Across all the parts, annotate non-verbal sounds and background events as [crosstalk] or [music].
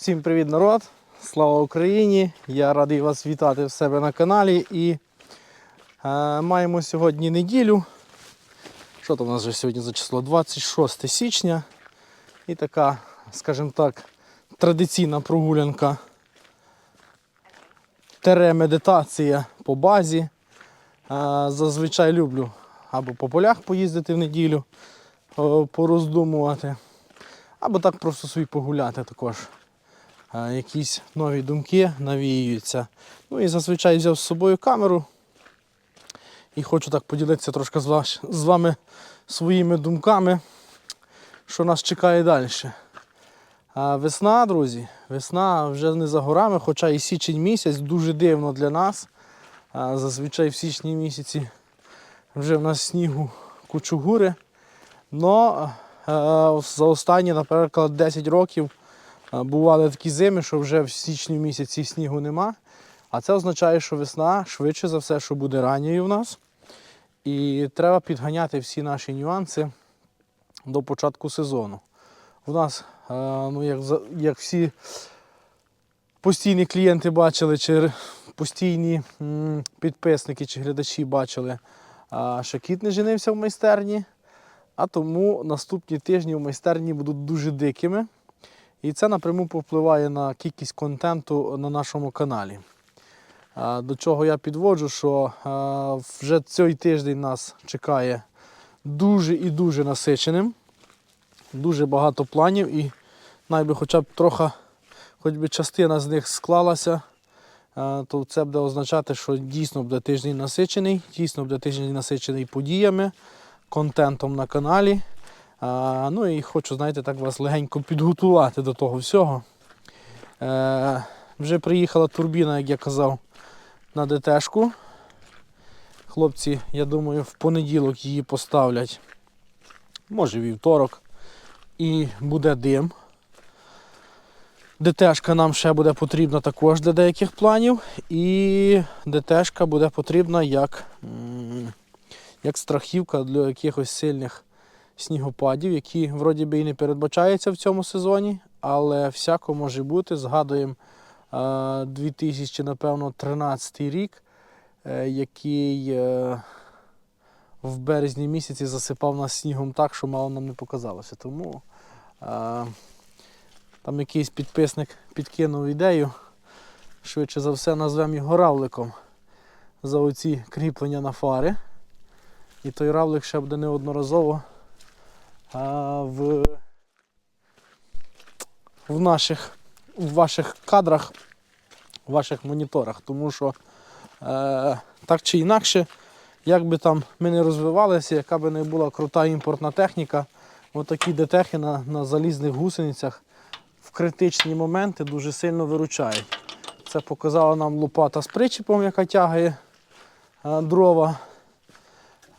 Всім привіт, народ! Слава Україні! Я радий вас вітати в себе на каналі. І е, маємо сьогодні неділю. Що там у нас вже сьогодні за число? 26 січня. І така, скажімо так, традиційна прогулянка. Тере-медитація по базі. Е, зазвичай люблю або по полях поїздити в неділю, е, пороздумувати, або так просто собі погуляти також якісь нові думки навіюються. Ну і зазвичай взяв з собою камеру і хочу так поділитися трошки з, вами своїми думками, що нас чекає далі. Весна, друзі, весна вже не за горами, хоча і січень місяць дуже дивно для нас. Зазвичай в січні місяці вже в нас снігу кучугури. Но за останні, наприклад, 10 років Бували такі зими, що вже в січні місяці снігу нема. А це означає, що весна швидше за все, що буде ранньою в нас. І треба підганяти всі наші нюанси до початку сезону. У нас, е, ну, як, як всі постійні клієнти бачили, чи постійні підписники чи глядачі бачили, що кіт не женився в майстерні. А тому наступні тижні в майстерні будуть дуже дикими. І це напряму повпливає на кількість контенту на нашому каналі. До чого я підводжу, що вже цей тиждень нас чекає дуже і дуже насиченим. Дуже багато планів і найби хоча б трохи, хоч би частина з них склалася, то це буде означати, що дійсно буде тиждень насичений, дійсно буде тиждень насичений подіями, контентом на каналі. А, ну і хочу, знаєте, так вас легенько підготувати до того всього. Е, вже приїхала турбіна, як я казав, на ДТшку. Хлопці, я думаю, в понеділок її поставлять. Може вівторок. І буде дим. ДТшка нам ще буде потрібна також для деяких планів. І ДТшка буде потрібна як, як страхівка для якихось сильних снігопадів, які вроді би і не передбачаються в цьому сезоні, але всяко може бути. Згадуємо е, 2000, напевно, 13 рік, е, який е, в березні місяці засипав нас снігом так, що мало нам не показалося. Тому е, там якийсь підписник підкинув ідею, швидше за все назвемо його равликом за оці кріплення на фари. І той равлик ще буде неодноразово в, в наших в ваших кадрах, в ваших моніторах. Тому що е, так чи інакше, як би там ми не розвивалися, яка би не була крута імпортна техніка, отакі детехи на, на залізних гусеницях в критичні моменти дуже сильно виручають. Це показала нам лопата з причіпом, яка тягає е, дрова.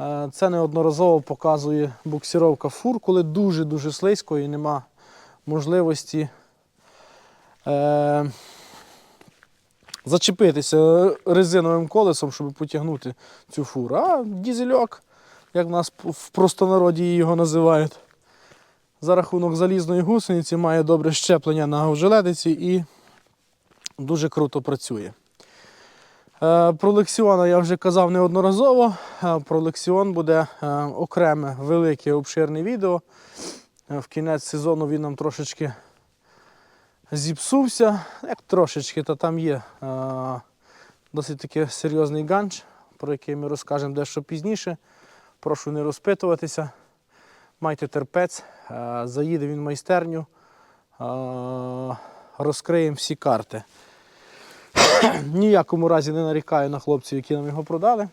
Е, Це неодноразово показує буксировка фур, коли дуже-дуже слизько і нема можливості е, зачепитися резиновим колесом, щоб потягнути цю фуру. А дізельок, як в нас в простонароді його називають, за рахунок залізної гусениці має добре щеплення на желедиці і дуже круто працює. Е, Про лексіона я вже казав неодноразово. Е, Про лексіон буде е, окреме велике обширне відео. В кінець сезону він нам трошечки зіпсувся. Як трошечки, то там є досить таки серйозний ганч, про який ми розкажемо дещо пізніше. Прошу не розпитуватися. Майте терпець, заїде він в майстерню, розкриємо всі карти. Ніякому разі не нарікаю на хлопців, які нам його продали.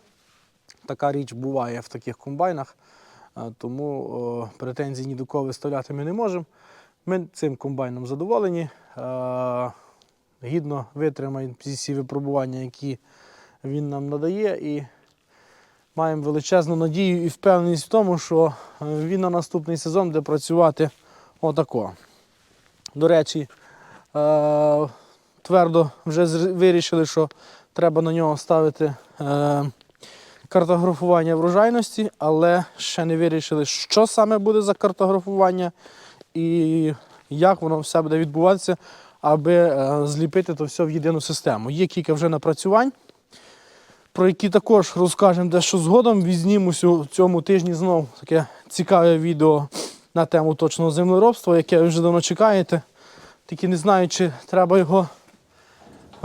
Така річ буває в таких комбайнах, тому о, претензій ні до кого виставляти ми не можемо. Ми цим комбайном задоволені. Е, Гідно витримаємо ці всі випробування, які він нам надає. І маємо величезну надію і впевненість в тому, що е, він на наступний сезон буде працювати отако. До речі, е, твердо вже вирішили, що треба на нього ставити е, картографування врожайності, але ще не вирішили, що саме буде за картографування і як воно все буде відбуватися. аби е, зліпити то все в єдину систему. Є кілька вже напрацювань, про які також розкажемо дещо згодом. Візнімусь у цьому тижні знов таке цікаве відео на тему точного землеробства, яке ви вже давно чекаєте. Тільки не знаю, чи треба його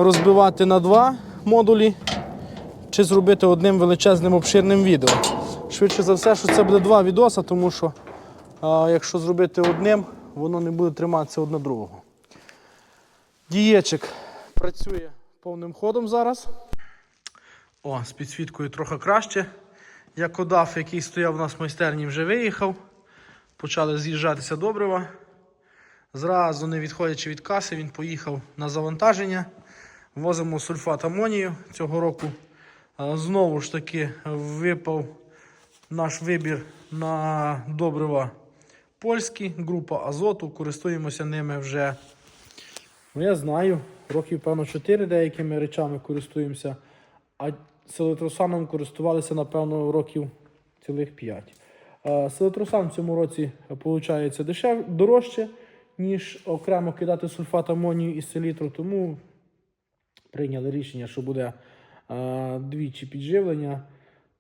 розбивати на два модулі, чи зробити одним величезним обширним відео. Швидше за все, що це буде два відоса, тому що а, якщо зробити одним, воно не буде триматися одне другого. Дієчик працює повним ходом зараз. О, з підсвіткою трохи краще. Якодаф, який стояв у нас в майстерні, вже виїхав. Почали з'їжджатися добрива. Зразу, не відходячи від каси, він поїхав на завантаження. Возимо сульфат амонію цього року. Знову ж таки випав наш вибір на добрива польські, група азоту. Користуємося ними вже, ну я знаю, років, певно, 4 деякими речами користуємося, а селитросаном користувалися, напевно, років цілих 5. Селитросан в цьому році виходить дешев, дорожче, ніж окремо кидати сульфат амонію і селітру, тому прийняли рішення, що буде е, двічі підживлення,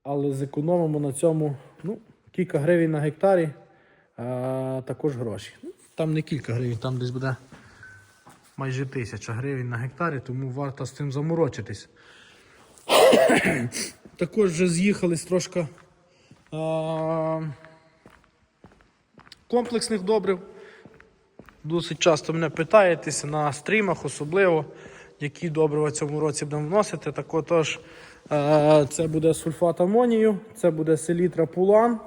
але зекономимо на цьому ну, кілька гривень на гектарі, е, також гроші. Ну, Там не кілька гривень, там десь буде майже тисяча гривень на гектарі, тому варто з цим заморочитись. [coughs] Також вже з'їхались трошки е, комплексних добрив. Досить часто мене питаєтеся на стрімах, особливо, які добрива цьому році будемо вносити. Так отож, е, це буде сульфат амонію, це буде селітра пулан,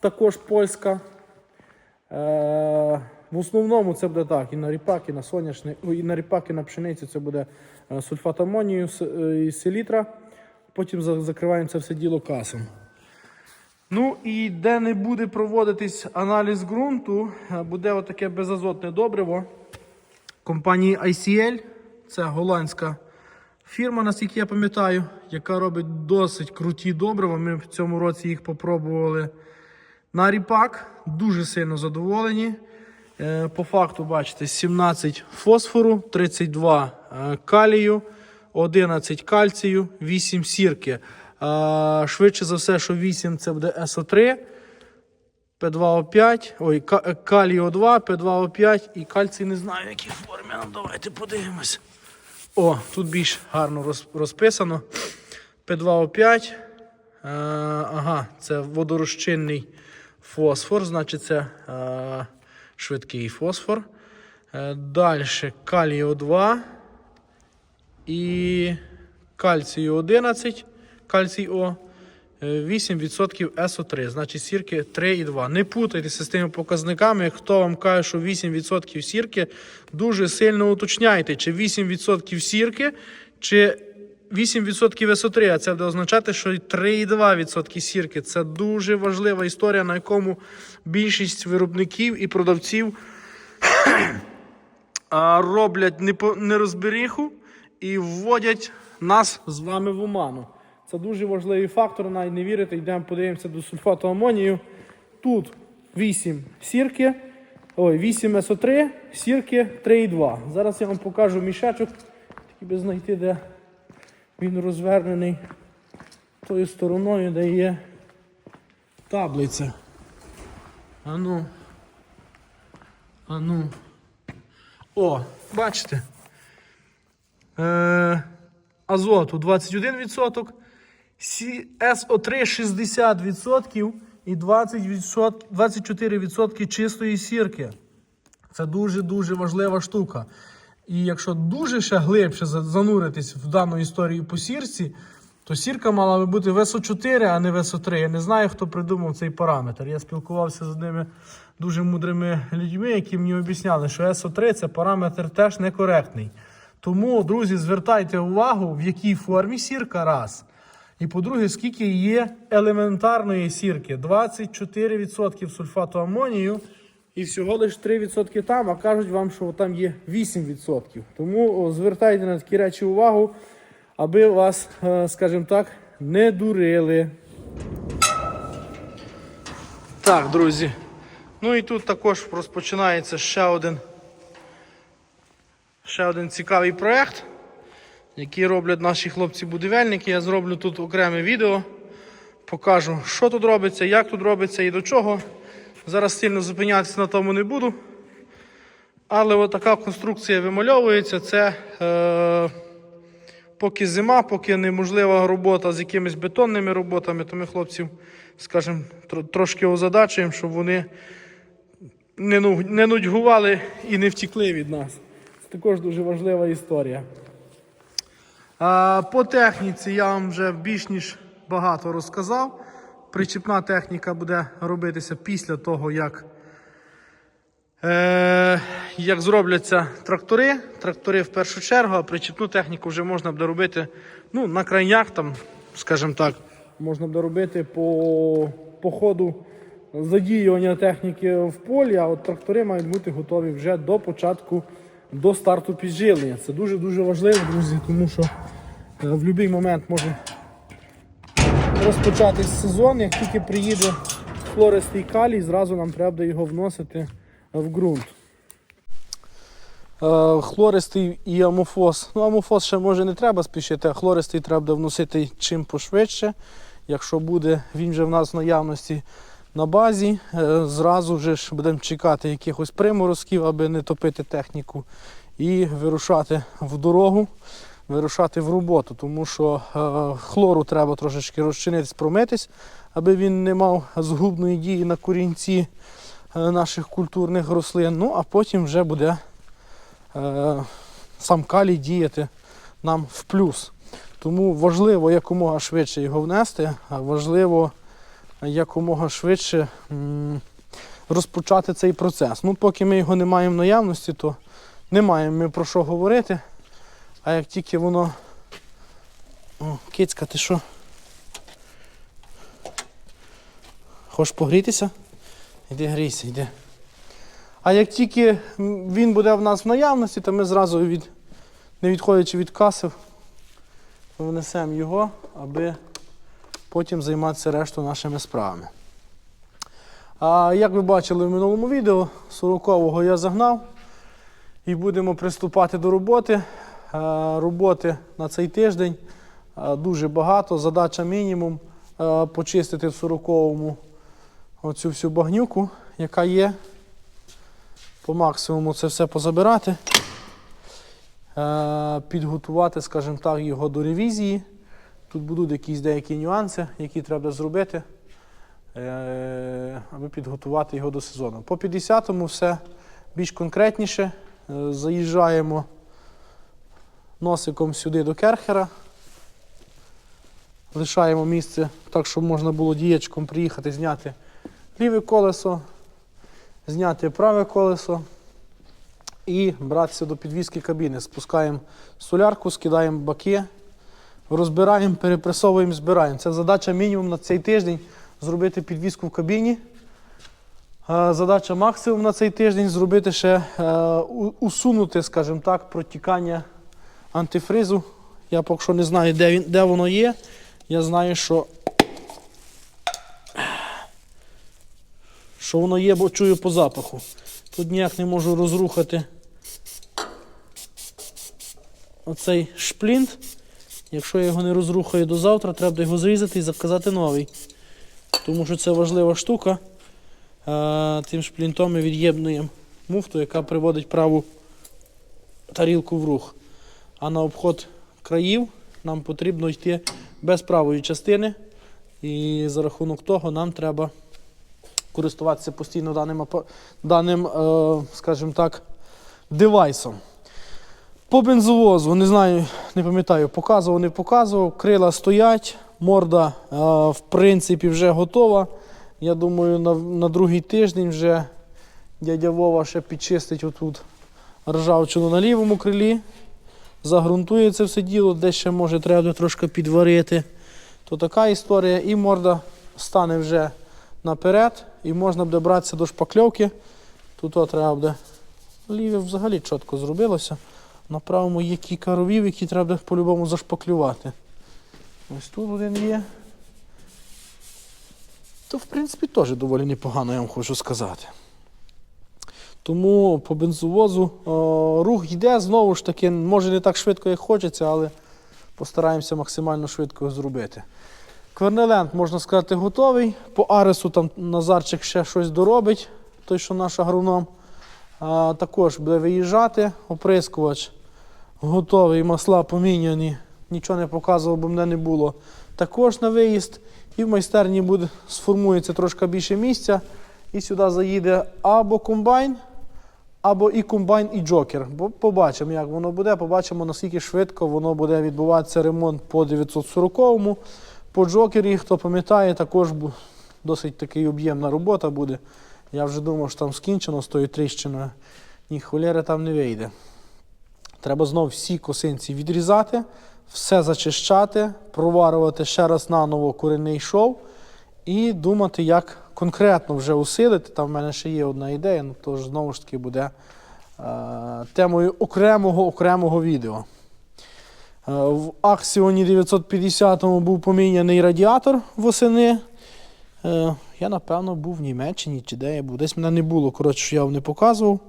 також польська. Е, В основному це буде так, і на ріпак, і на соняшник, і на ріпак, і на пшеницю це буде е, сульфат амонію і селітра. Потім закриваємо це все діло касом. Ну і де не буде проводитись аналіз ґрунту, буде отаке безазотне добриво компанії ICL. Це голландська фірма, наскільки я пам'ятаю, яка робить досить круті добрива. Ми в цьому році їх попробували на ріпак. Дуже сильно задоволені. Е, По факту, бачите, 17 фосфору, 32 е, калію, 11 кальцію, 8 сірки. Е, Швидше за все, що 8 це буде СО3, П2О5, ой, ка- калій О2, П2О5 і кальцій не знаю, в якій формі. Ну, давайте подивимось. О, тут більш гарно розписано. П2О5. Е, ага, це водорозчинний фосфор, значить це е, швидкий фосфор. Е, Далі калій О2 і кальцію 11, кальцій О. е, 8% СО3, значить сірки 3,2. Не путайтеся з тими показниками. Хто вам каже, що 8% сірки, дуже сильно уточняйте, чи 8% сірки, чи 8% СО3, а це буде означати, що 3,2% сірки. Це дуже важлива історія, на якому більшість виробників і продавців [clears throat] роблять нерозберіху і вводять нас з вами в оману. Це дуже важливий фактор, навіть не вірите, йдемо подивимося до сульфату амонію. Тут 8 сірки, ой, 8 СО3, сірки 3,2. Зараз я вам покажу мішечок, тільки би знайти, де він розвернений тою стороною, де є таблиця. Ану. Ану. О, бачите. Е, азоту 21%, Сі- СО3 60% і 20%, 24% чистої сірки. Це дуже-дуже важлива штука. І якщо дуже ще глибше зануритись в дану історію по сірці, то сірка мала би бути в СО4, а не в СО3. Я не знаю, хто придумав цей параметр. Я спілкувався з одними дуже мудрими людьми, які мені об'ясняли, що СО3 це параметр теж некоректний. Тому, друзі, звертайте увагу, в якій формі сірка раз. І по-друге, скільки є елементарної сірки? 24% сульфату амонію і всього лише 3% там, а кажуть вам, що там є 8%. Тому звертайте на такі речі увагу, аби вас, е, скажімо так, не дурили. Так, друзі. Ну і тут також розпочинається ще один Ще один цікавий проєкт, який роблять наші хлопці-будівельники. Я зроблю тут окреме відео, покажу, що тут робиться, як тут робиться і до чого. Зараз сильно зупинятися на тому не буду. Але така конструкція вимальовується. Це е, поки зима, поки неможлива робота з якимись бетонними роботами, то ми хлопців, скажімо, трошки озадачуємо, щоб вони не нудьгували і не втікли від нас. Це також дуже важлива історія. По техніці я вам вже більш ніж багато розказав. Причіпна техніка буде робитися після того, як, е, як зробляться трактори. Трактори в першу чергу, а причіпну техніку вже можна буде робити ну, на крайнях, там, скажімо так, можна буде робити по, по ходу задіювання техніки в полі, а от трактори мають бути готові вже до початку, до старту підживлення. Це дуже-дуже важливо, друзі, тому що е, в будь-який момент може розпочатись сезон. Як тільки приїде хлористий калій, зразу нам треба його вносити в ґрунт. Е, Хлористий і амофос. Ну, амофос ще може не треба спішити, а хлористий треба вносити чим пошвидше. Якщо буде він вже в нас в наявності на базі, е, зразу вже ж будемо чекати якихось приморозків, аби не топити техніку, і вирушати в дорогу, вирушати в роботу, тому що е, хлору треба трошечки розчинитись, промитись, аби він не мав згубної дії на корінці е, наших культурних рослин. Ну а потім вже буде сам калій діяти нам в плюс. Тому важливо якомога швидше його внести, а важливо якомога швидше розпочати цей процес. Ну, поки ми його не маємо в наявності, то не маємо ми про що говорити. А як тільки воно. О, кицька, ти що? Хочеш погрітися? Йди грійся, йди. А як тільки він буде в нас в наявності, то ми зразу від, не відходячи від каси, внесемо його, аби потім займатися рештою нашими справами. А як ви бачили в минулому відео, 40-го я загнав і будемо приступати до роботи. Роботи на цей тиждень дуже багато. Задача мінімум почистити в 40-му оцю всю багнюку, яка є. По максимуму це все позабирати. Підготувати, скажімо так, його до ревізії. Тут будуть якісь деякі нюанси, які треба зробити, е, аби підготувати його до сезону. По 50-му все більш конкретніше. Е, Заїжджаємо носиком сюди до керхера. Лишаємо місце так, щоб можна було дієчком приїхати, зняти ліве колесо, зняти праве колесо і братися до підвіски кабіни. Спускаємо солярку, скидаємо баки, розбираємо, перепресовуємо, збираємо. Це задача мінімум на цей тиждень зробити підвіску в кабіні. Е, Задача максимум на цей тиждень зробити ще е, усунути, скажімо так, протікання антифризу. Я поки що не знаю, де, він, де воно є. Я знаю, що, що воно є, бо чую по запаху. Тут ніяк не можу розрухати оцей шплінт. Якщо я його не розрухаю до завтра, треба його зрізати і заказати новий. Тому що це важлива штука. Е, Тим шплінтом ми від'єднуємо муфту, яка приводить праву тарілку в рух. А на обход країв нам потрібно йти без правої частини. І за рахунок того нам треба користуватися постійно даним, даним е, скажімо так, девайсом. По бензовозу, не знаю, не пам'ятаю, показував, не показував. Крила стоять, морда, е, в принципі, вже готова. Я думаю, на, на другий тиждень вже дядя Вова ще підчистить отут ржавчину на лівому крилі. Загрунтує це все діло, де ще може треба трошки підварити. То така історія. І морда стане вже наперед, і можна буде братися до шпакльовки. Тут треба буде. Ліве взагалі чітко зробилося. На правому є кілька ровів, які треба по-любому зашпаклювати. Ось тут один є. То, в принципі, теж доволі непогано, я вам хочу сказати. Тому по бензовозу е, рух йде знову ж таки, може не так швидко, як хочеться, але постараємося максимально швидко зробити. Квернеленд, можна сказати, готовий. По Аресу там Назарчик ще щось доробить, той, що наш агроном. А, також буде виїжджати, оприскувач готовий, масла поміняні. Нічого не показував, бо мене не було. Також на виїзд. І в майстерні буде, сформується трошки більше місця. І сюди заїде або комбайн, або і комбайн, і джокер. Бо побачимо, як воно буде. Побачимо, наскільки швидко воно буде відбуватися ремонт по 940-му. По джокері, хто пам'ятає, також досить такий об'ємна робота буде. Я вже думав, що там скінчено з тою тріщиною. Ні, холєри там не вийде. Треба знов всі косинці відрізати, все зачищати, проварювати ще раз наново корінний шов і думати, як конкретно вже усилити. Там в мене ще є одна ідея, ну то ж знову ж таки буде е, темою окремого окремого відео. Е, В Аксіоні 950 був поміняний радіатор восени. Е, Я, напевно, був в Німеччині чи де я був. Десь мене не було, коротше, що я вам не показував.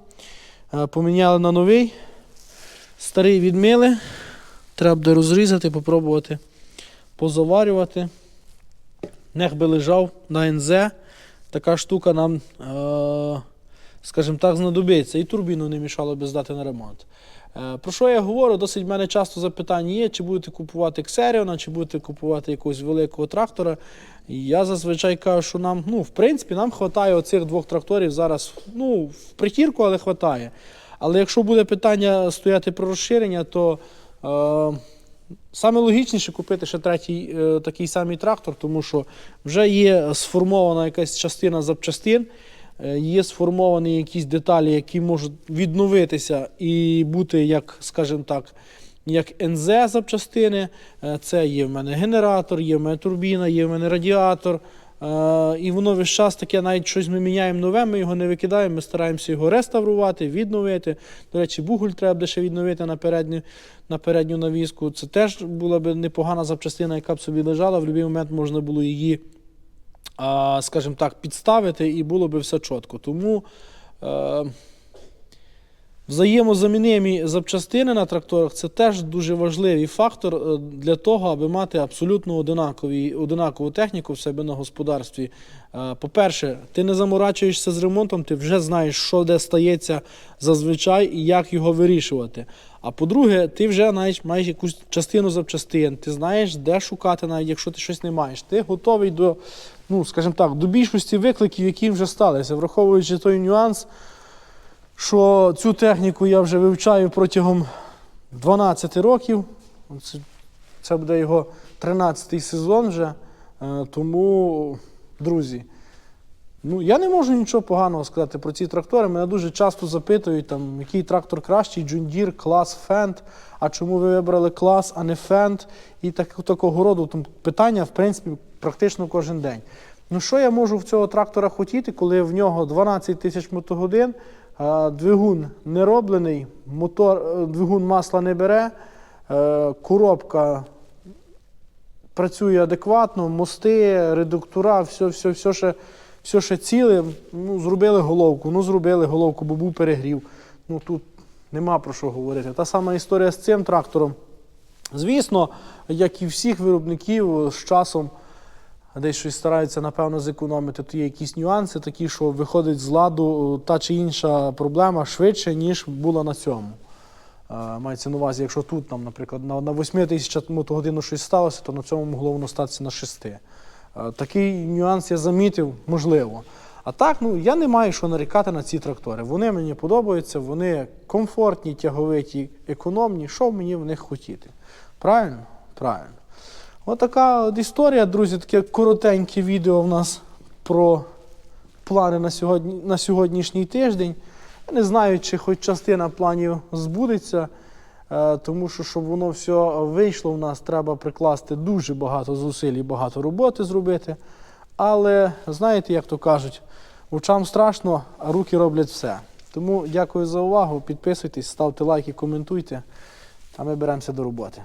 Е, Поміняли на новий. Старий відмили. Треба буде розрізати, попробувати позаварювати. Нех би лежав на НЗ. Така штука нам, е, скажімо так, знадобиться. І турбіну не мішало би здати на ремонт. Е, Про що я говорю? Досить в мене часто запитання є, чи будете купувати Xerion, чи будете купувати якогось великого трактора. Я зазвичай кажу, що нам, ну, в принципі, нам вистачає оцих двох тракторів зараз, ну, в притірку, але вистачає. Але якщо буде питання стояти про розширення, то е, саме логічніше купити ще третій е, такий самий трактор, тому що вже є сформована якась частина запчастин, е, є сформовані якісь деталі, які можуть відновитися і бути, як, скажімо так, як НЗ запчастини. Е, Це є в мене генератор, є в мене турбіна, є в мене радіатор. Е, І воно весь час таке, навіть щось ми міняємо нове, ми його не викидаємо, ми стараємося його реставрувати, відновити. До речі, бугуль треба буде ще відновити на передню, на передню навіску. Це теж була б непогана запчастина, яка б собі лежала. В будь-який момент можна було її, скажімо так, підставити і було б все чітко. Тому. Взаємозамінимі запчастини на тракторах це теж дуже важливий фактор е, для того, аби мати абсолютно одинакові, одинакову техніку в себе на господарстві. Е, По-перше, ти не заморачуєшся з ремонтом, ти вже знаєш, що де стається зазвичай і як його вирішувати. А по-друге, ти вже навіть маєш якусь частину запчастин, ти знаєш, де шукати, навіть якщо ти щось не маєш. Ти готовий до, ну, скажімо так, до більшості викликів, які вже сталися, враховуючи той нюанс що цю техніку я вже вивчаю протягом 12 років. Це, буде його 13-й сезон вже. Е, Тому, друзі, ну, я не можу нічого поганого сказати про ці трактори. Мене дуже часто запитують, там, який трактор кращий, Deere, клас Fendt, а чому ви вибрали клас, а не Fendt, і так, такого роду там, питання, в принципі, практично кожен день. Ну що я можу в цього трактора хотіти, коли в нього 12 тисяч мотогодин, двигун не роблений, мотор, е, двигун масла не бере, е, коробка працює адекватно, мости, редуктора, все, все, все, ще, все ще ціле. Ну, зробили головку, ну зробили головку, бо був перегрів. Ну тут нема про що говорити. Та сама історія з цим трактором. Звісно, як і всіх виробників, з часом десь щось стараються, напевно, зекономити, то є якісь нюанси, такі, що виходить з ладу та чи інша проблема швидше, ніж була на цьому. Е, Мається на увазі, якщо тут, там, наприклад, на, на 8 тисяч мотогодину щось сталося, то на цьому могло воно статися на 6. Е, Такий нюанс я замітив, можливо. А так, ну я не маю що нарікати на ці трактори. Вони мені подобаються, вони комфортні, тяговиті, економні. Що мені в них хотіти? Правильно? Правильно. Отака от історія, друзі, таке коротеньке відео в нас про плани на, сьогодні, на сьогоднішній тиждень. Я не знаю, чи хоч частина планів збудеться, е, тому що, щоб воно все вийшло, в нас треба прикласти дуже багато зусиль і багато роботи зробити. Але знаєте, як то кажуть, очам страшно, а руки роблять все. Тому дякую за увагу. Підписуйтесь, ставте лайки, коментуйте, а ми беремося до роботи.